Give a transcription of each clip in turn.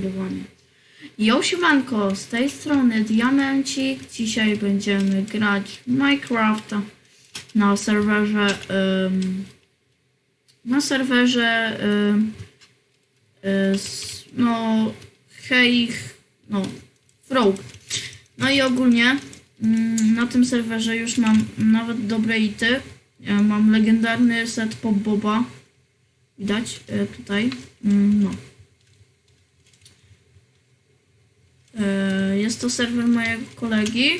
nagrywanie. Jo, siemanko, z tej strony Diamencik. Dzisiaj będziemy grać Minecrafta na serwerze na serwerze y, no hej, no Frog. No i ogólnie na tym serwerze już mam nawet dobre ity. Ja mam legendarny set Pop Boba. Widać y, tutaj. No. E, Jest to serwer mojego kolegi.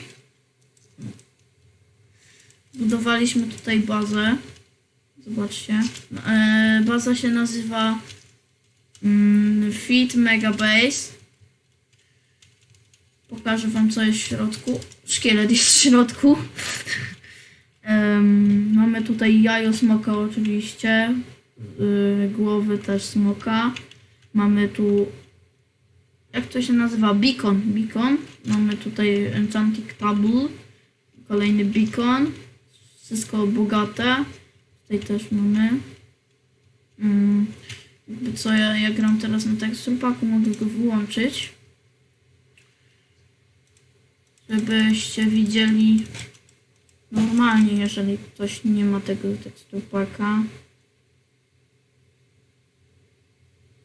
Budowaliśmy tutaj bazę. Zobaczcie. E, Baza się nazywa mm, Fit Mega Base. Pokażę wam co jest w środku. Szkielet jest w środku. Em, Mamy tutaj jajo smoka oczywiście. Y, Głowy też smoka. Mamy tu jak to się nazywa? Beacon. Beacon. Mamy tutaj Enchanting Table. Kolejny beacon. Wszystko bogate. Tutaj też mamy. Mm, co, ja, ja gram teraz na teksturpaku, mogę go wyłączyć. Żebyście widzieli normalnie, jeżeli ktoś nie ma tego teksturpaka.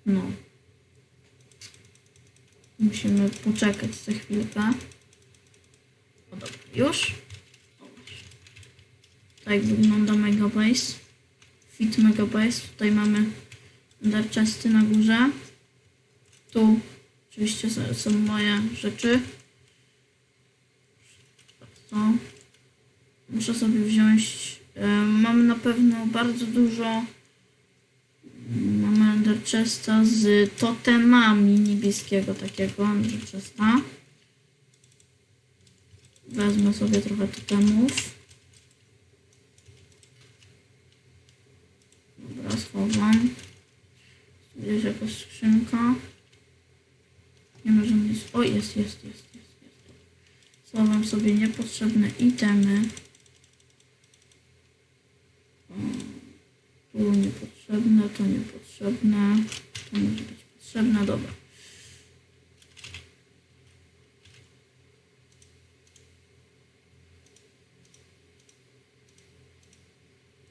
No. Musimy poczekać za chwilkę. O dobra, już. Tak wygląda Megabase. Fit Megabase. Tutaj mamy Ender Chesty na górze. Tu oczywiście są, moje rzeczy. To. Muszę sobie wziąć. Mamy na pewno bardzo dużo Chesta z totemami niebieskiego takiego Ender Chesta. Wezmę sobie trochę totemów. Dobra, schowam. Jest jakaś skrzynka. Nie może mieć. O, jest, jest, jest, jest, jest. Schowam sobie niepotrzebne itemy. Tu niepotrzebne, to niepotrzebne, to może być potrzebne, dobra.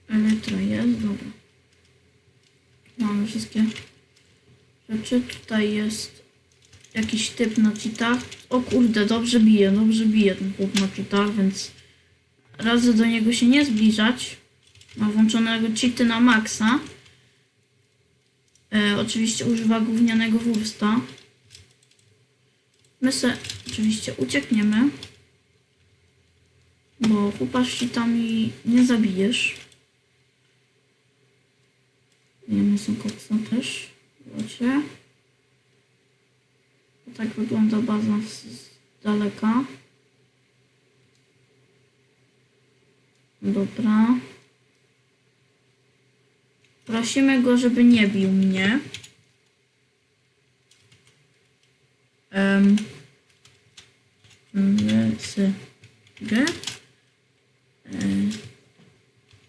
Elektra jest, dobra. Mamy wszystkie rzeczy. Tutaj jest jakiś typ na cheatach. O kurde, dobrze bije, dobrze bije ten chłop na cheatach, więc radzę do niego się nie zbliżać. Ma włączonego cheaty na maksa. E, oczywiście używa gównianego wursta. My se oczywiście uciekniemy. Bo chłopa z cheatami nie zabijesz. Wiemy są koksa też. Wiecie. Tak wygląda baza z, z daleka. Dobra. Prosimy go, żeby nie bił mnie. Um, g, e,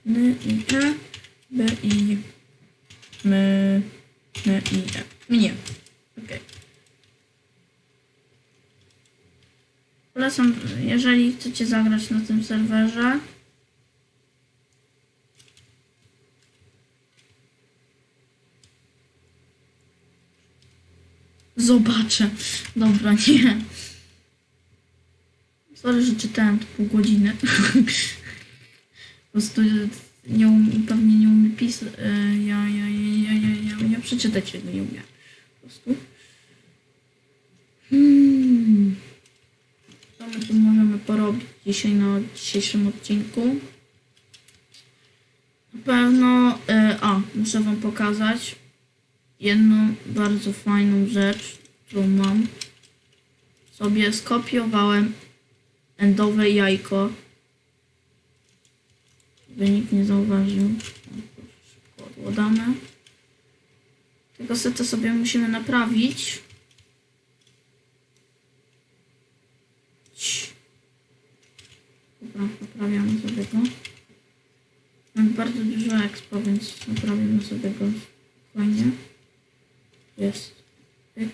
n, i, e, b, i, m, n, i, e. Mnie. Okej. Polecam, jeżeli chcecie zagrać na tym serwerze, Zobaczę. Dobra, nie. Sorry, że czytałem to pół godziny. po prostu nie um, pewnie nie umiem pisać. Ja, ja, ja, ja, ja, ja, ja przeczytać tego nie umiem. Po prostu. Hmm. Co my tu możemy porobić dzisiaj na dzisiejszym odcinku? Na pewno. e, a, muszę wam pokazać jedną bardzo fajną rzecz, którą mam. Sobie skopiowałem endowe jajko. By nikt nie zauważył. Szybko odładamy. Tego seta sobie musimy naprawić. Dobra, naprawiamy sobie go. Mam bardzo dużo expo, więc naprawimy sobie go spokojnie jest. Pyk.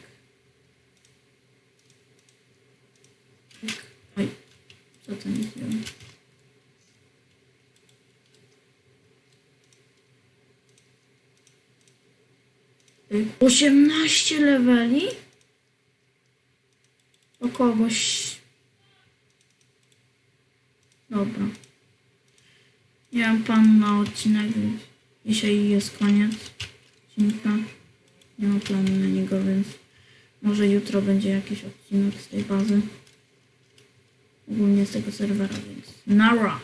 Pyk. Tak. Oj. Co to nie leveli? O kogoś. Dobra. Ja mam pan na odcinek. Dzisiaj jest koniec odcinka. Nie mam planu na niego, więc może jutro będzie jakiś odcinek z tej bazy. Ogólnie z tego serwera, więc nara.